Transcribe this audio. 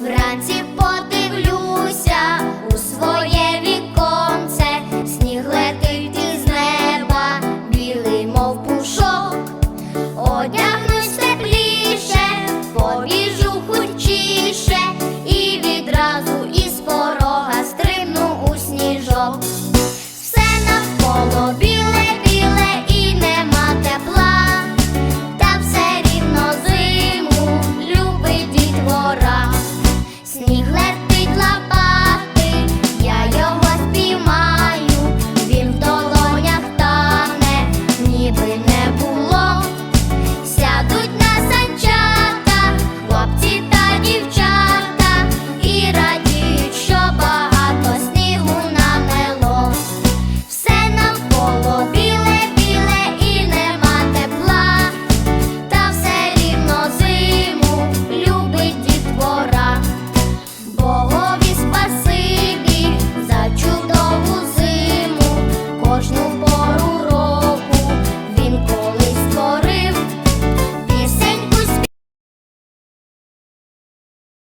Вранці подивлюся у своє віконце, сніг летить із неба, білий, мов пушок. Одягнусь тепліше, побіжу хутчіше, і відразу із порога стрибну у сніжок. все рівно